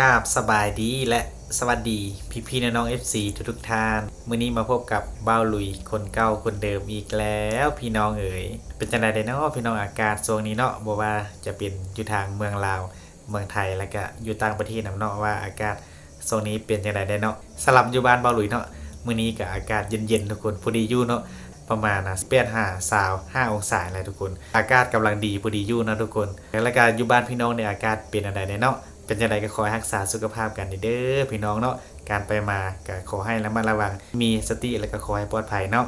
กราบสบายดีและสวัสดี พี่พี่น้องๆ FC ทุกทุกท่านมื้อนี้มาพบกับบ้าลุยคนเก่าคนเดิมอีกแล้วพี่น้องเอ๋ยเป็นจังไดเด้เนาะพี่น้องอากาศช่วงนี้เนาะบ่ว่าจะเป็นอยู่ทางเมืองลาวเมืองไทยแล้วก็อยู่ต่างประเทศนำเนาะว่าอากาศช่วงนี้เป็นจังไดได้เนาะสลับอยู่บ้านบ้าลุยเนาะมื้อนี้ก็อากาศเย็นๆทุกคนพอดีอยู่เนาะประมาณนะเปียดห้าสาวห้าองศาอะไรทุกคน อากาศกำลังดีพอดีอยู่นะทุกคน แล้วก็อยู่บ้านพี่น้องในอากาศเป็นอะไรเนี่ยเนาะ เป็นยังไงก็ขอให้รักษาสุขภาพกันเด้อพี่น้องเนาะการไปมาก็ขอให้ระมัดระวังมีสติแล้วก็ขอให้ปลอดภัยเนาะ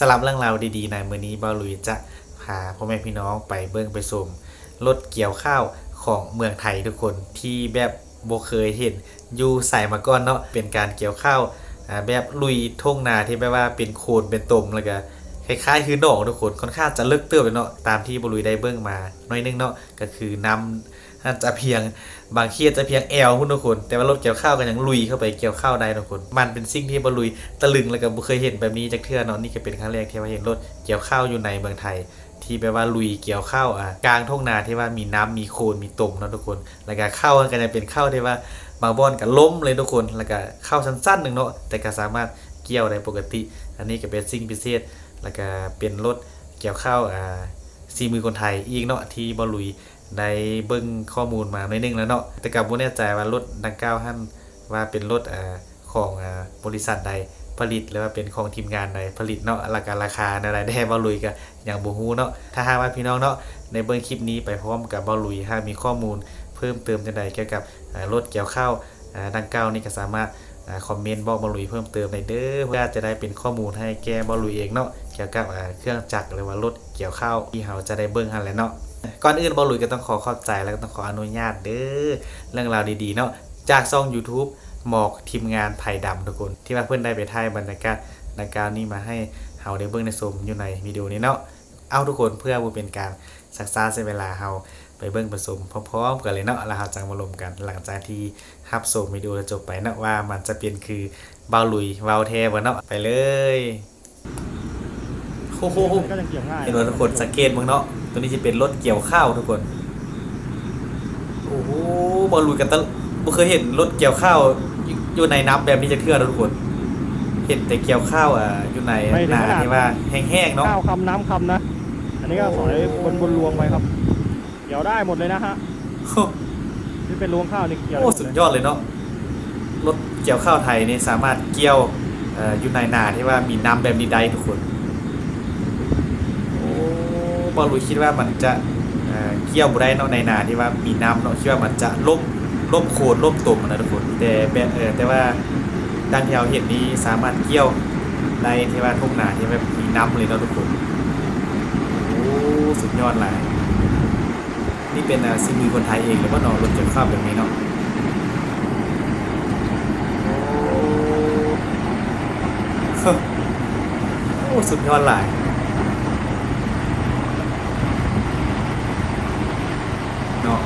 สำหรับเรื่องราวดีๆในมื้อนี้บ่าวลุยจะพาพ่อแม่พี่น้องไปเบิ่งไปชมรถเกี่ยวข้าวของเมืองไทยทุกคนที่แบบบ่เคยเห็นอยู่ใส่มาก่อนเนาะเป็นการเกี่ยวข้าวแบบลุยทุ่งนาที่แบบว่าเป็นโคนเป็นตมแล้วก็คล้ายๆคือหนองทุกคนค่อนข้างจะเลิกเติบเลยเนาะตามที่บรุยได้เบิ้งมาหน้อยนึงเนาะก็คือนำ อาจจะเพียงบางเคียจะเพียงแอลหุ้นทุกคน แต่ว่ารถเกี่ยวข้าวก็ยังลุยเข้าไปเกี่ยวข้าวได้ทุกคน มันเป็นสิ่งที่บรุยตะลึงแล้วก็บ่เคยเห็นแบบนี้จากเทื่อเนาะนี่ก็เป็นครั้งแรกที่ว่าเห็นรถเกี่ยวข้าวอยู่ในเมืองไทย ที่แปลว่าลุยเกี่ยวข้าวอะกลางทุ่งนาที่ว่ามีน้ำมีโคลนมีตมเนาะทุกคน แล้วก็ข้าวก็จะเป็นข้าวที่ว่าบางบอนก็ล้มเลยทุกคน แล้วก็ข้าวสั้นๆหนึ่งเนาะแต่ก็สามารถเกี่ยวได้ปกติ อันนี้ก็เป็นสิ่งพิเศษ แล้วก็เป็นรถเกี่ยวข้าวอ่าซีมือคนไทยอีกเนาะที่บลุย ได้เบิ่งข้อมูลมาหน่อยนึงแล้วเนาะแต่กับบ่แน่ใจว่ารถดังกล่าวหั่นว่าเป็นรถอ่าของอ่าบริษัทใดผลิตหรือว่าเป็นของทีมงานใดผลิตเนาะราคาราคาอะไรได้บอลุยก็อย่างบ่ฮู้เนาะถ้าหากว่าพี่น้องเนาะในเบิ่งคลิปนี้ไปพร้อมกับบอลุยหากมีข้อมูลเพิ่มเติมจังใดเกี่ยวกับรถเกี่ยวข้าวดังกล่าวนี่ก็สามารถคอมเมนต์บอกบอลลุยเพิ่มเติมในเด้อเพื่อจะได้เป็นข้อมูลให้แกบอลลุยเองเนาะเกี่ยวกับอ่าเครื่องจักรหรือว่ารถเกี่ยวข้าวที่เขาจะได้เบิ้งหันแหล้วเนาะ ก่อนอื่นบอลลุยก็ต้องขอขอบใจแล้วก็ต้องขออนุญาตเด้อเรื่องราวดีๆเนาะจากช่อง YouTube หมอกทีมงานไผ่ดำทุกคน ที่ว่าเพื่อนได้ไปถ่ายบรรยากาศดังกล่าวนี้มาให้เฮาได้เบิ้งในชมอยู่ในวิดีโอนี้เนาะเอาทุกคนเพื่อบ่เป็นการสักษาเสียเวลาเฮาไปเบิ้งผสมพร้อมๆกันเลยเนาะแล้วเราจังมาลมกัน หลังจากที่ครับส่งวิดีโอจบไปเนาะว่ามันจะเป็นคือเบาลุยเบาแทบเนาะไปเลยโอ้โหก็ยังเกี่ยวง่ายเห็นว่าทุกคนสังเกตมั้งเนาะ ตัวนี้จะเป็นรถเกี่ยวข้าวทุกคน โอ้โหเบาลุยกันตะบ่เคยเห็นรถเกี่ยวข้าวอยู่อยู่ในน้ำแบบนี้จะเทื่อนะทุกคน เห็นแต่เกี่ยวข้าวอะอยู่ในนาที่ว่าแห้งๆเนาะ ข้าวคำน้ำคำนะ อันนี้ก็สอยบนบนรวงไปครับ เกี่ยวได้หมดเลยนะฮะนี่เป็นรวงข้าวนี่เกี่ยวโอ้ได้หมสุดเลยยอดเลยเนาะรถเกี่ยวข้าวไทยนี่สามารถเกี่ยวเอ่ออยู่ในนาที่ว่ามีน้ำแบบนี้ได้ทุกคนโอ้ บอลลูคิดว่ามันจะเกี่ยวบได้เนาะในนาที่ว่ามีน้ำเนาะคิดว่ามันจะล่มล่มโคนล่มตมนะทุกคนแต่แบบเออแต่ว่าด้านที่เราเห็นนี้สามารถเกี่ยวในที่ว่าทุ่งนาที่แบบมีน้ำเลยเนาะทุกคนโอ้สุดยอดหลายนี่เป็นอ่าซีมือคนไทยเองหรือว่าเนาะรถเกี่ยวข้าวแบบนี้เนาะโอ้โอ้สุดยอดหลายเนาะ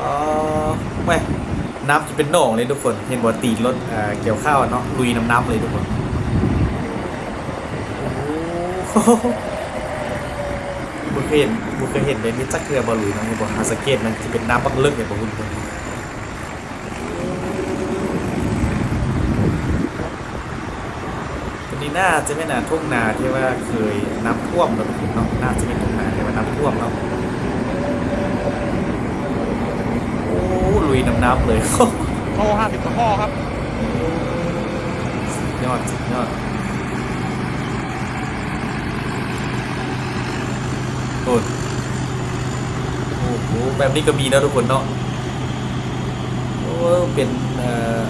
อ๋อแม่ น้ำจะเป็นหนองเลยทุกคน เห็นบ่ตีนรถเอ่อเกี่ยวข้าวอะเนาะลุยน้ำน้ำเลยทุกคนโอ้โหบุเคยเห็นบุเคยเห็นเป็นมิจักเกลือบอลุยเนาะเห็นบ่หาสงเกตมันจะเป็นน้ำบักเลิกเลยบ่คุณคนวันนี้น่าจะไม่นาทุ่งนาที่ว่าเคยน้ำท่วมเราเนาะน่าจะเป็นทุ่งนาที่ว่าน้ำท่วมเนาะโอ้ ลุยน้ำน้ำเลยข้อห้าสิบข้อครับสุดยอดสุดยอดโอ้โอ้โหแบบนี้ก็มีนะทุกคนเนาะโอ้เป็นเอ่อ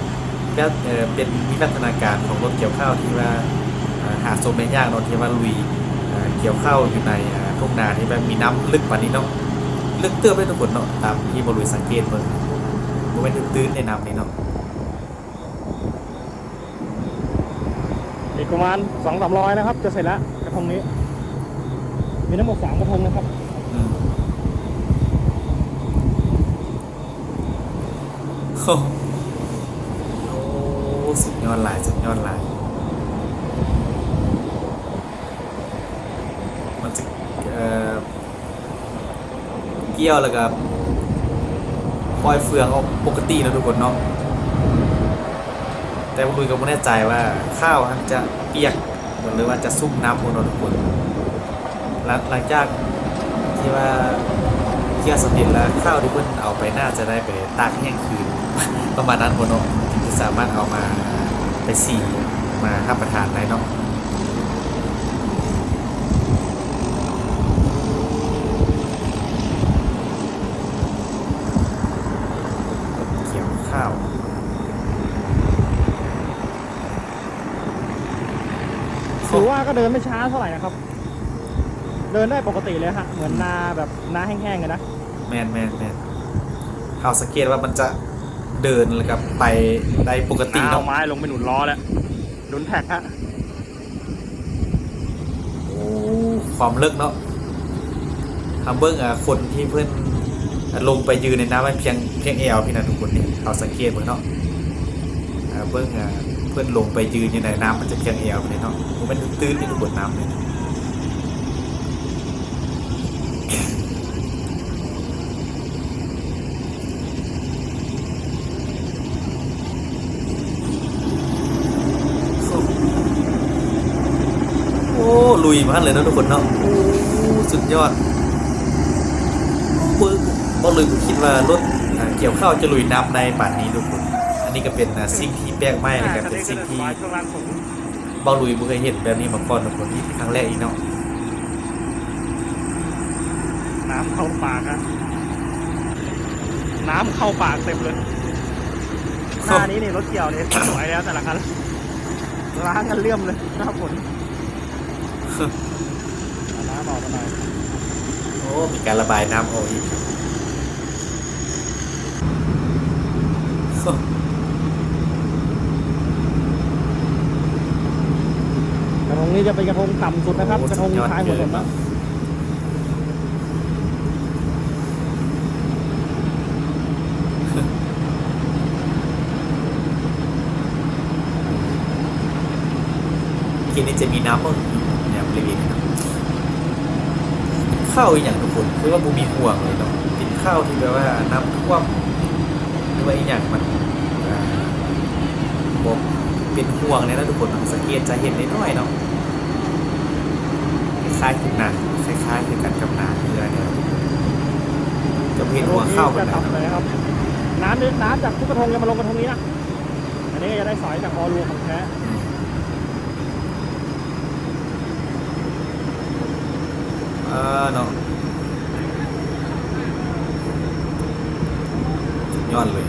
ก็เอ่อเป็นวิวัฒนาการของรถเกี่ยวข้าวที่ว่าเอ่อหาชมได้ยากเนาะที่ว่าลุยเอ่อเกี่ยวข้าวอยู่ในเอ่อทุ่งนาที่แบบมีน้ำลึกกว่านี้เนาะลึกเตื้อไปทุกคนเนาะตามที่บรุยสังเกตเบิ่ง บ่แม่นตื้นๆในน้ำนี่เนาะอีกประมาณสองสามร้อยนะครับ จะเสร็จแล้วกระทงนี้ มีทั้งหมดสามกระทงนะครับอืมโอ้โอ้สุดยอดหลายสุดยอดหลายมันจะเอ่อกี่ยวแล้วก็ ปล่อยเฟืองออกปกตินะทุกคนเนาะแต่ผมคุยกับไม่แน่ใจว่าข้าวมันจะเปียกหรือว่าจะซุ่มน้ำบนทุกคนหลังหลังจากที่ว่าเกี่ยวสำเร็จแล้วข้าวที่เพิ่นเอาไปน่าจะได้ไปตากแห้งคืนประมาณนั้นบนเนาะถึงจะสามารถเอามาไปสีมารับประทานได้เนาะ เกี่ยวข้าว ถือว่า ก็เดินไม่ช้าเท่าไหร่นะครับ เดินได้ปกติเลยฮะ เหมือนนาแบบนาแห้งๆเลยนะ แมนแมนแมนเอาสังเกตว่ามันจะเดินแล้วก็ไปได้ปกติเอาเนาะไม้ลงไปหนุนล้อแล้วหนุนแท็กฮะ โอ้ความเลิกเนาะทำเบิ้งอะคนที่เพื่อนลงไปยืนในน้ำมันเพียงเพียงเอวพี่นะทุกคนนี่เอาสังเกตเบิ่งเนาะ อ่าเบิ้งอะเพื่อนลงไปยืนอยู่ในน้ำมันจะเพียงเอวเลยเนาะมันตื้นที่ทุกคนน้ำเลยโอ้ลุยมากเลยนะทุกคนเนาะโอ้สุดยอดปึ้งบ่เลยผมคิดว่ารถเกี่ยวข้าวจะลุยน้ำในป่านนี้ทุกคน อันนี้ก็เป็นอ่าสิ่งที่แปลกใหม่เลยครับเป็นสิ่งที่ช่วงล่างสูงเบาลุยบ่เคยเห็นแบบนี้มาก่อนทุกคนนี่ครั้งแรกอีกเนาะน้ำเข้าปากฮะน้ำเข้าปากเต็มเลยหน้านี้นี่รถเกี่ยวนี่สวยแล้วแต่ละคันล้างกันเลื่อมเลยหน้าฝนเอาน้ำออกมาหน่อยโอ้มีการระบายน้ำออกอีก กระท งนี้จะเป็นกระทงต่ำสุดนะครับ กระทงท้ายหัวถนนนะทีนี้จะมีน้ำบ้างเนี่ยบริเวณนี้เนาะข้าวอีกอย่างทุกคนคือว่าบูมีห่วงเลยเนาะเป็นข้าวที่แบบว่าน้ำท่วมหรือว่าอีกอย่างมันอ่าบอกเป็นห่วงเลยนะทุกคนสังเกตจะเห็นได้น้อยเนาะค ล้ายๆกับนาคล้ายๆคือกันกับนาเรือเนี่ยจะเห็นหัวข้าวกัจะนนะทำเลยครับ น้ำนี่น้ำจากทุกกระทงจะมาลงกระทงนี้นะ อันนี้ก็จะได้สอยจากออรูของแท้เออเนาะสุดยอดเลย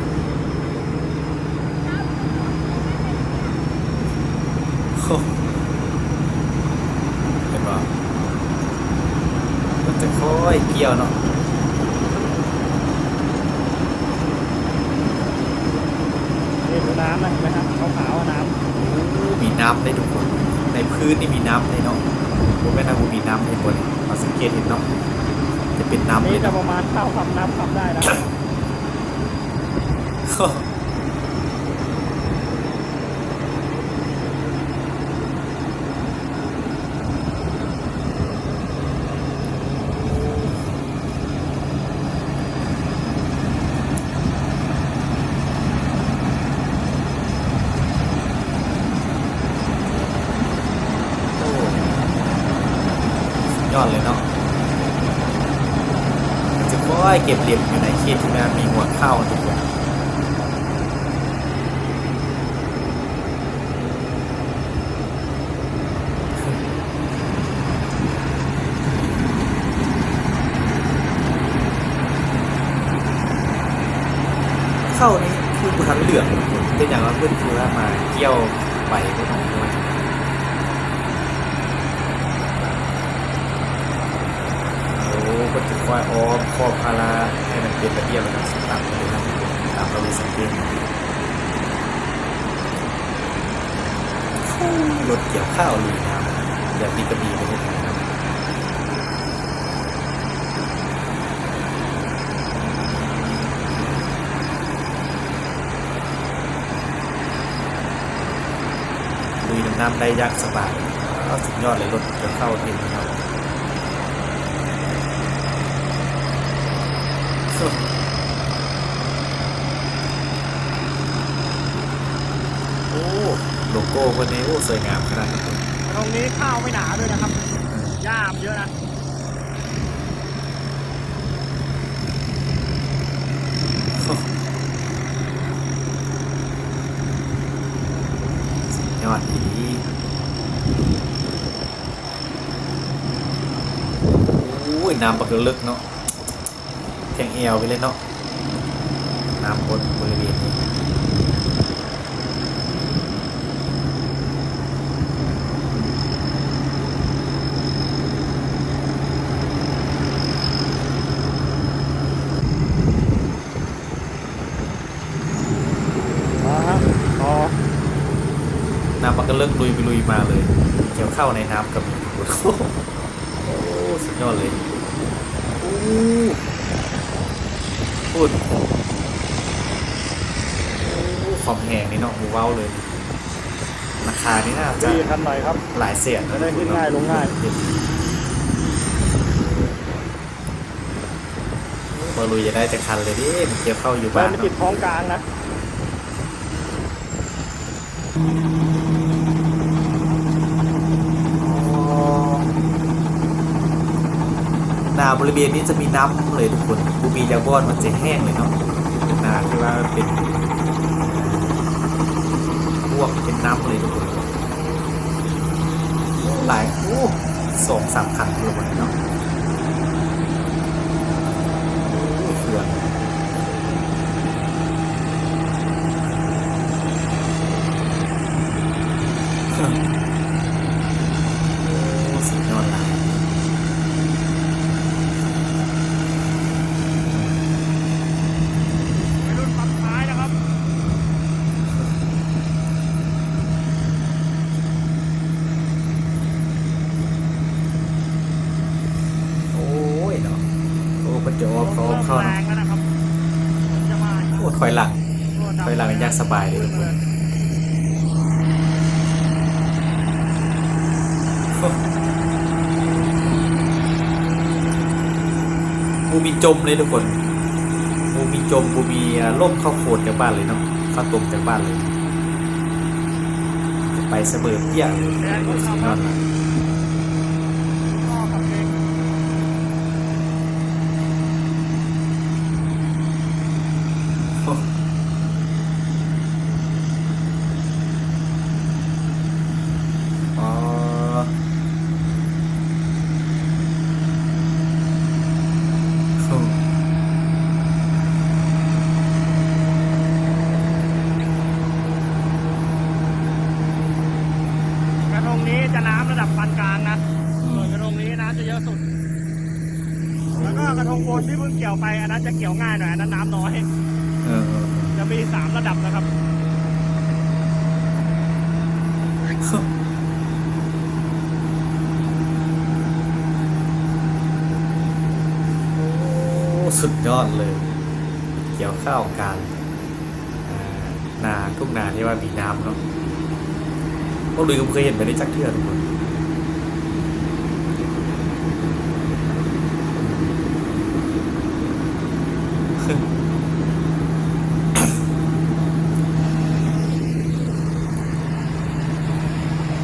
โอ้เห็นป่ะมันจะค่อ ยเกี่ยวเนาะนี่คือน้ำนะเห็นไหมครับขาวๆอะน้ำมีน้ำได้ทุกคน ในพื้นนี่มีน้ำเลยเนาะผมไม่น่ามีน้ำในบนมาสังเกตเห็นเนาะจะเป็นน้ำเลนี่ยจะเนาะ ประมาณข้าวคำน้ำคำได้นะ โอ้สุดยอดเลยเนาะมันจะค่อย เก็บเหลี่ยมอยู่ในเขตที่มันมีหัวเข้าทุกคนเข้านี่คือบุทันเหลืองเป็นอย่างว่าเพื่อนคือมาเกี่ยวไปก็ต้องด้วย โอ้ ก็จะคอยอ้อมคอบพาราให้มันเป็นระเบียบนะครับตามเลยนะตามเราไปสังเกตรถเกี่ยวข้าวลุยน้ำแบบนี้ก็มีประเทศไทยนะลุยน้ำได้ยากสบายสุดยอดเลยรถเกี่ยวข้าวเองนะครับ โอ้โลโก้คนนี้โอ้สวยงามขนาดนี้ตรงนี้ข้าวไม่หนาด้วยนะครับหญ้ามนเยอะนะสุดยอดดีโอ้ยน้ำปากลึกเนาะ แทงเอวไปเลยเนาะน้ำบนบริเวณนี้มาฮะต่อน้ำปากลึกลุยไปลุยมาเลย เกี่ยวเข้าในน้ำกับโอ้โหสุดยอดเลยโอ้ พูดโอ้ความแหงนี่เนาะหูเว้าเลย ราคานี่น่าจะดีคันไหนครับ หลายเสียนจะได้ขึ้นง่ายลงง่ายพอลุยจะได้จะคันเลยดิมันเกี่ยวเข้าอยู่เราบ้านไม่เนาะติดท้องกลางนะ นาบริเวณนี้จะมีน้ำเลยทุกคนบูมียาบอนมันจะแห้งเลยเนาะเป็นนาที่ว่าเป็นพวกเป็นน้ำเลยทุกคนหลายโอ้สองสามขันเลยวันนี้เนาะโอ้เขื่อนโอ้สุดยอดเลย ไปรุ่นฝั่งท้ายนะครับ โอ้ยเนาะ โอ้ปัจจุบันเขาเข้าแรเนาะงแล้วนะโอ้ถอยหลังถอยหลังยากสบายเลยทุกคนบูมีจมเลยทุกคนบูมีจมบูมีล่มเข้าโคตรจากบ้านเลยเนาะเข้าตมจากบ้านเลย ไปเสมอเปี้ยเลยโอ้สุดยอดเลย พ่อกับเอง โอ้อ๋อโอ้ กระทงนี้จะน้ำระดับปานกลางนะส่วนกระทงนี้น้ำจะเยอะสุด แล้วก็กระทงบ นที่เพิ่งเกี่ยวไปอันนั้นจะเกี่ยวง่ายหน่อยอันนั้นน้ำน้อย เออเออจะมีสามระดับนะครับ โอ้สุดยอดเลย เกี่ยวข้าวกลารอ่านาทุกนาที่ว่ามีน้ำเนาะพวกลุยก็เคยเห็นไปได้จักเทื่อทุกคน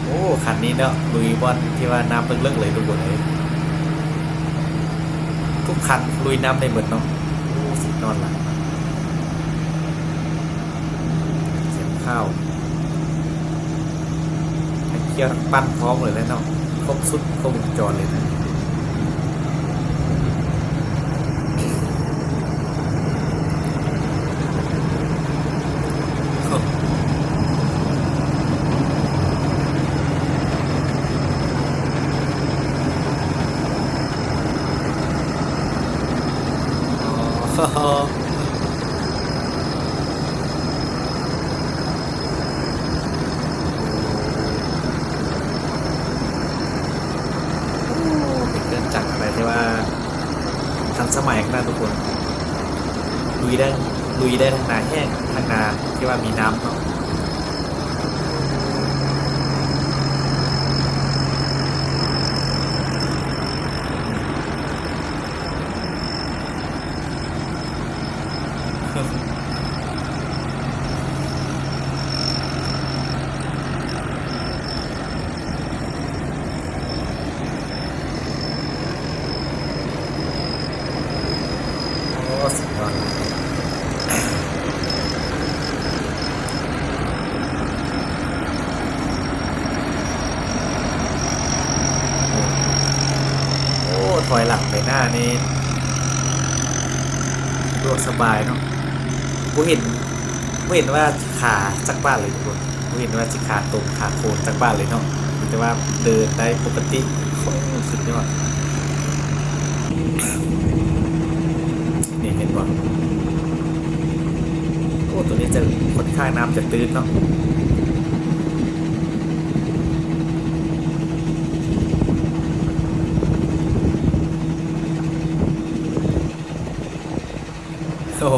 โอ้ คันนี้เนาะลุยบอลที่ว่าน้ำเลิกๆเลยทุกคนเลยทุกคันลุยน้ำได้หมดเนาะโอ้สุดยอดละเสียงข้าวเคี่ยวทั้งปั้นพร้อมเลยแล้วเนาะครบสุดครบวงจรเลยนะอ๋อ เป็นเครื่องจักรอะไรที่ว่า ทันสมันนะทุกคนลุยได้ลุยได้ทั้งนาแห้งทั้งนาที่ว่ามีน้ำเนาะ โอ้สุดยอดเลยโอ้ ถอย หน้านี่สะดวกสบายเนาะกูเห็นกูเห็นว่าขาจักบ้านเลยทุกคนกูเห็นว่าจิขาตรงขาโคนจักบ้านเลยเนาะแต่ว่าเดินได้ปกติโอ้สุดยอดนี่เห็นบ่โอ้ตัวนี้จะค่อนข้างน้ำจะตื้นเนาะ โอ้โห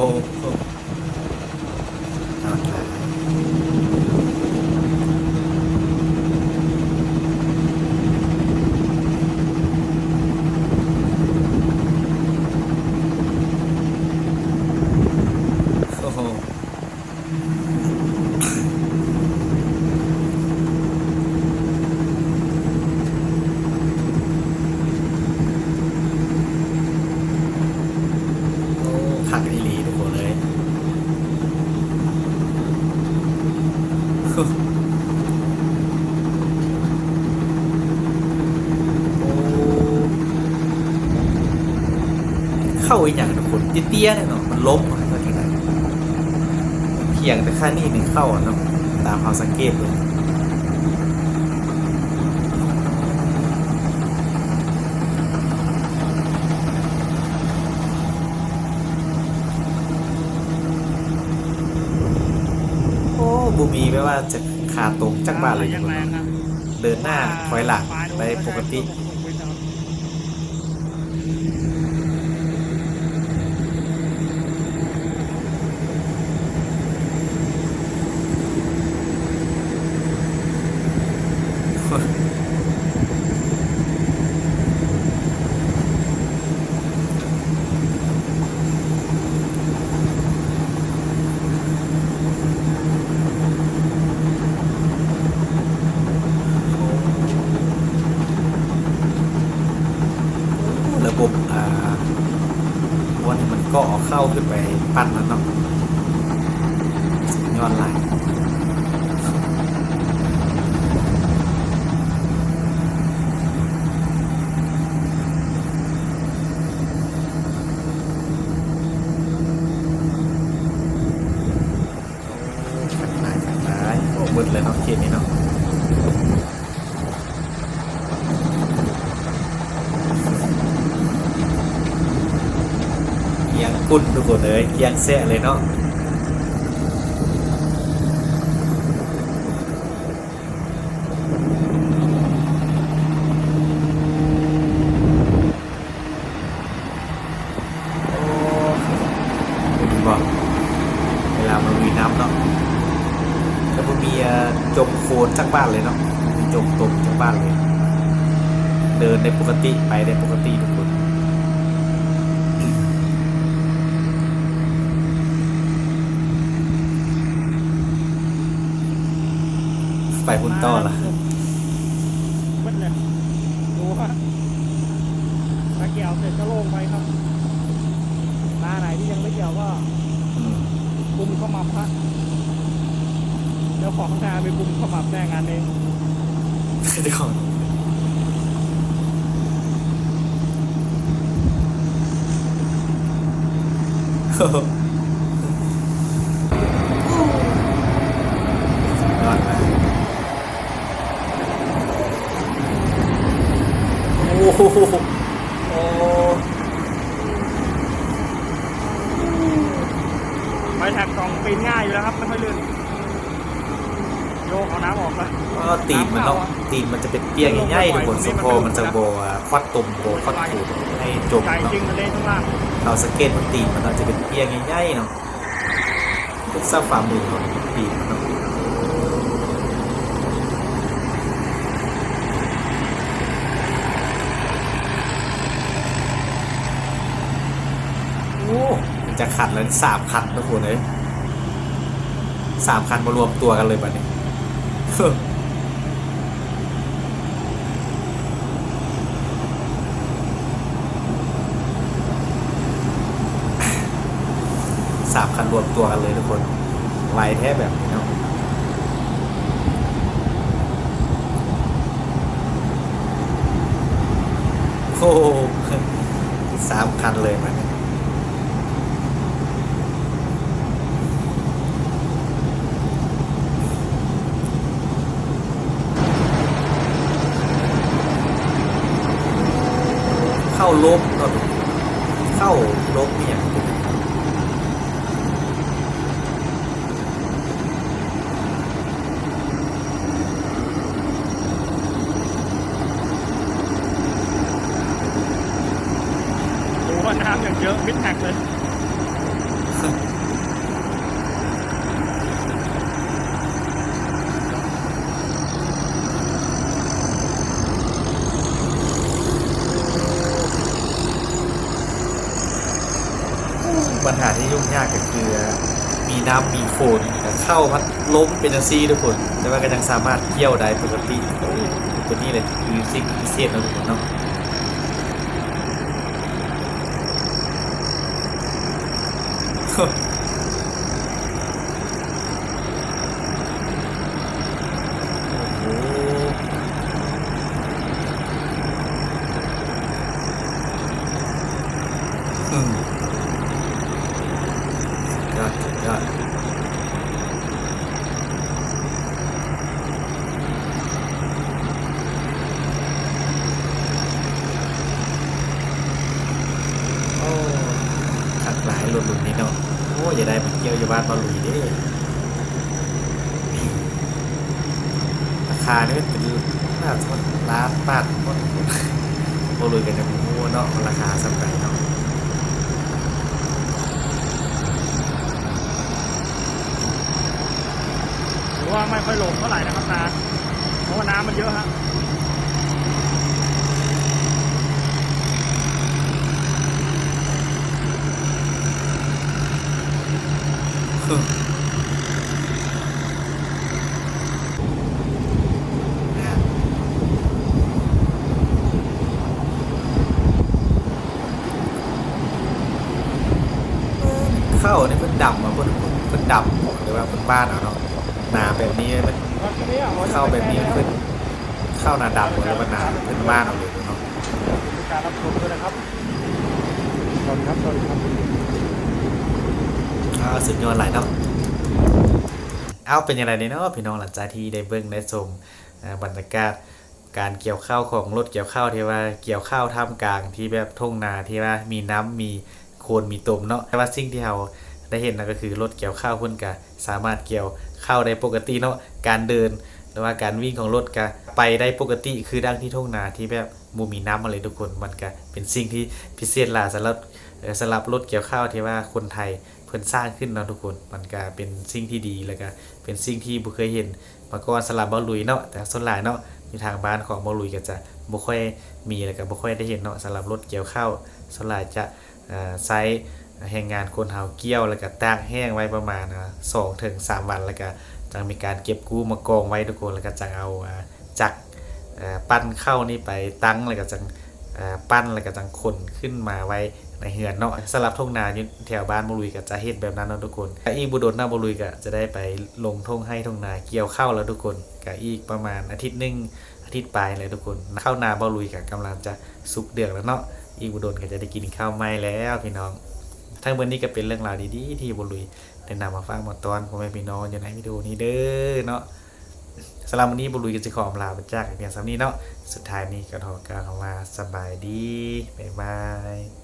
เอาละโอ้โห โอ้ขักอีหลีทุกคนเลย โอ้ เข้าอีกอย่างทุกคนเตี้ยๆเนี่ยเนาะมันล้มอะไรก็ที่ไหนเพียงแต่ค่านี่หนึ่งเข้าอะเนาะตามความสังเกตเลยโอ้บูมีแปลว่าจะขาตรงจักบ้านเลยทุยักงเดินหน้าถอยหลังได้ปกติ ระบบอ่าวันนี้ ข้าขึ้นไปปั้นแล้วเนาะย้อนหลังขัดลายขัดลายโอ้มืดเลยเนาะเขตนี้เนาะ เอียงกุ่นทุกคนเลยเอียง แซะเลยเนาะโอ้ดูบอกเวลามันมีน้ำเนาะแล้วก็มีจมโคนจากบ้านเลยเนาะจมตมจากบ้านเลย เดินได้ปกติไปได้ปกติทุกคน ไปคุณต่อละมืดเลยดูว่าถ้าเกี่ยวเสร็จก็โล่งไปครับหน้าไหนที่ยังไม่เกี่ยวก็อืมกุมเข้ามาพักเดี๋ยวของนาไปกุมเข้ามาแน่งานเองเดี๋ยวก่อนโอ้โหสุดยอดมากโอ้โหโอ้ ไปแท็กกล่องปีนง่ายอยู่แล้วครับไม่ค่อยลื่นโยกเอาน้ำออกละ ก็ตีนมันเนาะตีนมันจะเป็นเปียกง่ายๆทุกคนสุโพมันจะโบอะควัดตุ่มโบควัดขูให้จมเนาะจริงทะเราสเก็ตมันตีมันจะเป็นเปียกง่ายๆเนาะพวกซาฝ่ามือเนาะตีนมันเนาะโอ้จะขันแล้วสามคัดนะทุกคนเลยสามคันมารวมตัวกันเลยบัดนี้ สามคันรวมตัวกันเลยทุกคนไวแท้แบบนี้เนาะโอ้สามคันเลยมันเข้าลบเข้าลบเนี่ย ดูว่าน้ำอย่างเยอะมิดแท็กเลย ปัญหาที่ยุ่งยากก็คือ มีน้ำมีโคลน เข้าพัดล้มเป็นซีทุกคน แต่ว่าก็ยังสามารถเที่ยวได้ปกติตัวนี้เลยคือสิ่งพิเศษนะทุกคนเนาะโอ้โหอืมยอดสุดยอด โอ้ขัดหลายรถรุ่นนี้เนาะ โอ้อย่าได้ไปเกี่ยวอยู่บ้านมาลุยเด้ราคานี่เป็นน่าจะล้านบาทหมด มาลุยกันจะโอ้เนาะราคาสำหรับเนาะหรือว่าไม่ค่อยหลงเท่าไหร่นะครับนาเพราะว่าน้ำมันเยอะฮะ เข้านี่เพิ่นดำมาเพิ่นเพิ่นดำหรือว่าเพิ่นบ้านเอาเนาะหนาแบบนี้มันเข้าแบบนี้เพิ่นเข้าหนาดำหรือว่าหนาเพิ่นบ้านเอาเลยเนาะ การรับชมด้วยนะครับสวัสดีครับสวัสดีครับอ่าสุดยอดหลายเนาะเอาเป็นยังไงเนี่ยเนาะพี่น้องหลังจากที่ได้เบิ่งได้ชมบรรยากาศการเกี่ยวข้าวของรถเกี่ยวข้าวที่ว่าเกี่ยวข้าวท่ามกลางที่แบบทุ่งนาที่ว่ามีน้ำมีโคนมีตมเนาะแต่ว่าสิ่งที่เราได้เห็นนั่นก็คือรถเกี่ยวข้าวพิ่นก็สามารถเกี่ยวข้าวได้ปกติเนาะการเดินหรือว่าการวิ่งของรถก็ไปได้ปกติคือดังที่ทุ่งนาที่แบบ มูมีน้ำอะไรทุกคนมันก็เป็นสิ่งที่พิเศษลายสำหรับสำหรับรถเกี่ยวข้าวที่ว่าคนไทยเพิ่นสร้างขึ้นเนาะทุกคนมันก็เป็นสิ่งที่ดีแล้วก็เป็นสิ่งที่บ่เคยเห็นมาก่อนสำหรับบ่ลุยเนาะแต่ส่วนหลายเนาะอยู่ทางบ้านของบ่ลุยก็จะบ่ค่อยมีแล้วก็บ่ค่อยได้เห็นเนาะสำหรับรถเกี่ยวข้าวส่วนหลายจะใช้แรงงานคนเฮาเกี่ยวแล้วก็ตากแห้งไว้ประมาณสอ่า2ถึง3วันแล้วก็จังมีการเก็บกู้มากองไว้ทุกคนแล้วก็จังเอาอ่าจักร ปั้นเข้านี่ไปตั้งแล้วก็จังปั้นแล้วก็จังคนขึ้นมาไว้ในเฮือนเนาะสำหรับทงนาอยู่แถวบ้านบลุยก็จะเฮ็ดแบบนั้นเนาะทุกคนก็อีบุโดนหน้าบลุยก็จะได้ไปลงทงให้ทงนาเกี่ยวข้าวแล้วทุกคนก็อีกประมาณอาทิตย์หนึ่งอาทิตย์ปลายเลยทุกคนข้าวนาบลุยก็กำลังจะสุกเดือดแล้วเนาะอีบุโดนก็จะได้กินข้าวใหม่แล้วพี่น้อง ทั้งหมดนี้ก็เป็นเรื่องราวดีๆที่บลุยได้นำมาฟังมดตอนพ่อแม่พี่น้องอยู่ในวิดีโอนี้เด้อเนาะ สำหรับวันนี้บุลุยก็จขอลาไปจากเพียงสำนี้เนาะสุดท้ายนี้ก็ขอกล่าวคำว่าสบายดีบ๊ายบาย